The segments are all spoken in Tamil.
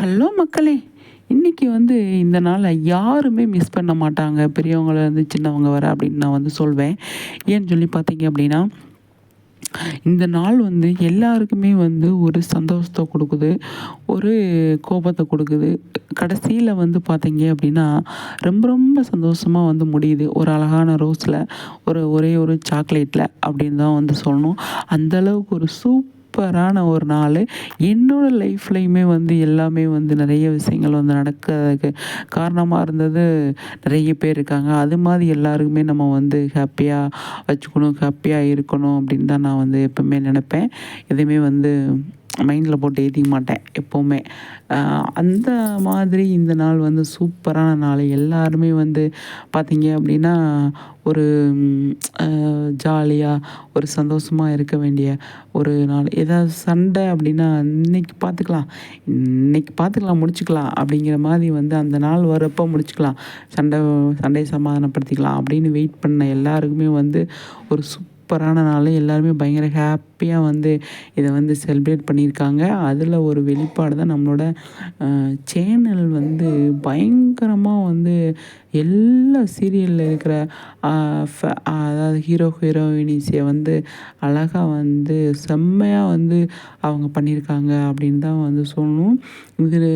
ஹலோ மக்களே இன்றைக்கி வந்து இந்த நாளை யாருமே மிஸ் பண்ண மாட்டாங்க. பெரியவங்கள வந்து சின்னவங்க வர அப்படின்னு நான் வந்து சொல்வேன். ஏன்னு சொல்லி பார்த்தீங்க அப்படின்னா இந்த நாள் வந்து எல்லாருக்குமே வந்து ஒரு சந்தோஷத்தை கொடுக்குது ஒரு கோபத்தை கொடுக்குது. கடைசியில் வந்து பார்த்தீங்க அப்படின்னா ரொம்ப ரொம்ப சந்தோஷமாக வந்து முடியுது. ஒரு அழகான ரோஸில் ஒரு ஒரே ஒரு சாக்லேட்டில் அப்படின்னு தான் வந்து சொல்லணும். அந்தளவுக்கு ஒரு சூப் சூப்பரான ஒரு நாள். என்னோடய லைஃப்லையுமே வந்து எல்லாமே வந்து நிறைய விஷயங்கள் வந்து நடக்கிறதுக்கு காரணமாக இருந்தது நிறைய பேர் இருக்காங்க. அது மாதிரி எல்லாருக்குமே நம்ம வந்து ஹாப்பியாக வச்சுக்கணும் ஹாப்பியாக இருக்கணும் அப்படின்னு தான் நான் வந்து எப்போவுமே நினப்பேன். எதுவுமே வந்து மைண்டில் போட்டு ஏற்றிக்க மாட்டேன் எப்போவுமே. அந்த மாதிரி இந்த நாள் வந்து சூப்பரான நாள். எல்லாருமே வந்து பார்த்திங்க அப்படின்னா ஒரு ஜாலியாக ஒரு சந்தோஷமாக இருக்க வேண்டிய ஒரு நாள். ஏதாவது சண்டை அப்படின்னா இன்றைக்கி பார்த்துக்கலாம் இன்றைக்கி பார்த்துக்கலாம் முடிச்சுக்கலாம் அப்படிங்கிற மாதிரி வந்து அந்த நாள் வரப்போ முடிச்சுக்கலாம். சண்டை சண்டையை சமாதானப்படுத்திக்கலாம் அப்படின்னு வெயிட் பண்ண எல்லாருக்குமே வந்து ஒரு சூப்பரான நாள். எல்லாருமே பயங்கர ஹாப்பியாக வந்து இதை வந்து செலிப்ரேட் பண்ணியிருக்காங்க. அதில் ஒரு வெளிப்பாடு தான் நம்மளோட சேனல் வந்து பயங்கரமாக வந்து எல்லா சீரியலில் இருக்கிற அதாவது ஹீரோ ஹீரோயினிஸை வந்து அழகாக வந்து செம்மையாக வந்து அவங்க பண்ணியிருக்காங்க அப்படின்னு தான் வந்து சொல்லணும். இது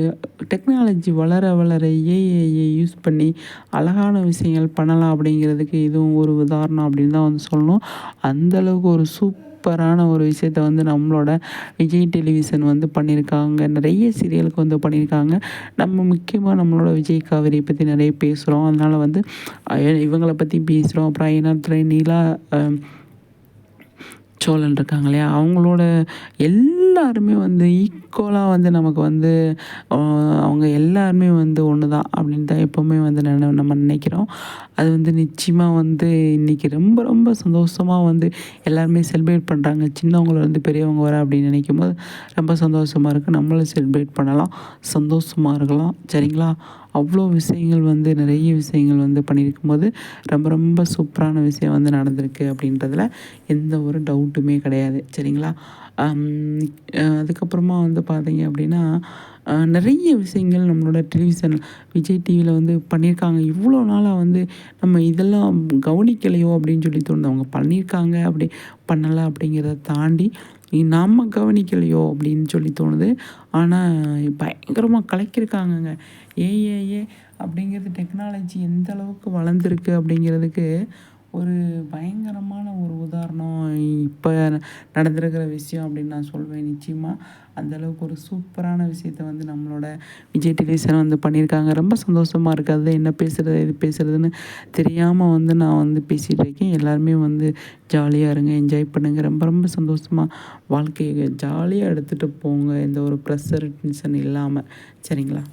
டெக்னாலஜி வளர வளர ஏஐயை யூஸ் பண்ணி அழகான விஷயங்கள் பண்ணலாம் அப்படிங்கிறதுக்கு இதுவும் ஒரு உதாரணம் அப்படின்னு தான் வந்து சொல்லணும். அந்தளவுக்கு ஒரு சூப்பரான ஒரு விஷயத்த வந்து நம்மளோட விஜய் டெலிவிஷன் வந்து பண்ணியிருக்காங்க. நிறைய சீரியலுக்கு வந்து பண்ணியிருக்காங்க. நம்ம முக்கியமாக நம்மளோட விஜய் காவிரியை பற்றி நிறைய பேசுகிறோம் அதனால் வந்து இவங்களை பற்றி பேசுகிறோம் அப்புறம் ஐநாத்துல நீலா சோழன் இருக்காங்க இல்லையா? அவங்களோட எல்லா எல்லாருமே வந்து ஈக்குவலாக வந்து நமக்கு வந்து அவங்க எல்லாருமே வந்து ஒன்று தான் அப்படின்னு தான் எப்போவுமே வந்து நினை நம்ம நினைக்கிறோம். அது வந்து நிச்சயமாக வந்து இன்றைக்கி ரொம்ப ரொம்ப சந்தோஷமாக வந்து எல்லாருமே செலிப்ரேட் பண்ணுறாங்க சின்னவங்கள வந்து பெரியவங்க வர அப்படின்னு நினைக்கும் போது ரொம்ப சந்தோஷமாக இருக்குது நம்மளும் செலிப்ரேட் பண்ணலாம். சந்தோஷமாக இருக்கலாம். சரிங்களா? அவ்வளோ விஷயங்கள் வந்து நிறைய விஷயங்கள் வந்து பண்ணியிருக்கும் போது ரொம்ப ரொம்ப சூப்பரான விஷயம் வந்து நடந்திருக்கு அப்படின்றதுல எந்த ஒரு டவுட்டுமே கிடையாது. சரிங்களா? அதுக்கப்புறமா வந்து பார்த்தீங்க அப்படின்னா நிறைய விஷயங்கள் நம்மளோட டெலிவிஷன் விஜய் டிவியில் வந்து பண்ணியிருக்காங்க. இவ்வளோ நாளாக வந்து நம்ம இதெல்லாம் கவனிக்கலையோ அப்படின்னு சொல்லி தோணுது. அவங்க பண்ணியிருக்காங்க அப்படி பண்ணலை அப்படிங்கிறத தாண்டி நம்ம கவனிக்கலையோ அப்படின்னு சொல்லி தோணுது. ஆனால் பயங்கரமாக கலக்கியிருக்காங்கங்க. ஏஏஏ அப்படிங்கிறது டெக்னாலஜி எந்த அளவுக்கு வளர்ந்துருக்கு அப்படிங்கிறதுக்கு ஒரு பயங்கரமான ஒரு உதாரணம் இப்போ நடந்திருக்கிற விஷயம் அப்படின்னு நான் சொல்வேன். நிச்சயமாக அந்தளவுக்கு ஒரு சூப்பரான விஷயத்த வந்து நம்மளோட விஜய் டெலிவிஷன் வந்து பண்ணியிருக்காங்க. ரொம்ப சந்தோஷமாக இருக்குது என்ன பேசுகிறது எது பேசுகிறதுன்னு தெரியாமல் வந்து நான் வந்து பேசிகிட்டு இருக்கேன். எல்லாருமே வந்து ஜாலியாக இருங்க என்ஜாய் பண்ணுங்கள் ரொம்ப ரொம்ப சந்தோஷமாக வாழ்க்கையை ஜாலியாக எடுத்துகிட்டு போங்க. எந்த ஒரு ப்ரெஷர் டென்ஷன் இல்லாமல் சரிங்களா?